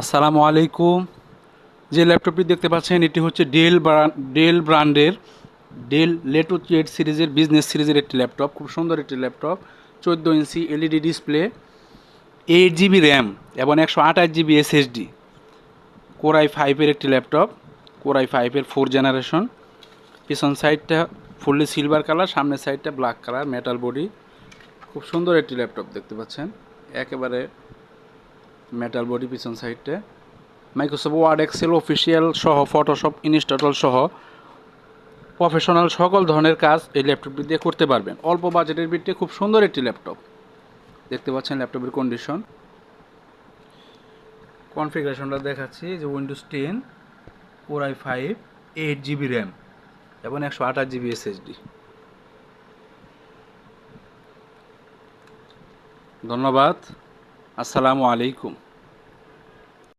আসসালামু আলাইকুম। যে ল্যাপটপটি দেখতে পাচ্ছেন, এটি হচ্ছে ডেল ডেল ব্র্যান্ডের ডেল লেটো এইট সিরিজের বিজনেস সিরিজের একটি ল্যাপটপ, খুব সুন্দর একটি ল্যাপটপ, চোদ্দ ইঞ্চি LED display eight GB RAM এবং একশো আঠাশ জিবি এসএসডি কোরাই ফাইভের একটি ল্যাপটপ কোরাই ফাইভের ফোর জেনারেশন পিছন সাইডটা ফুললি সিলভার কালার সামনের সাইডটা ব্ল্যাক কালার মেটাল বডি খুব সুন্দর একটি ল্যাপটপ দেখতে পাচ্ছেন। একেবারে মেটাল বডি পিছন সাইডটা মাইক্রোসফট ওয়ার্ড এক্সেল অফিসিয়াল সহ ফটোশপ ইনস্টল সহ প্রফেশনাল সকল ধরনের কাজ এই ল্যাপটপটি দিয়ে করতে পারবেন। অল্প বাজেটের ভিত্তিতে খুব সুন্দর একটি ল্যাপটপ দেখতে পাচ্ছেন ল্যাপটপের কন্ডিশন কনফিগারেশনটা দেখাচ্ছি, যে Windows ten four I five eight GB RAM এবং একশো আঠাশ জিবি এসএসডি ধন্যবাদ। আসসালামু আলাইকুম।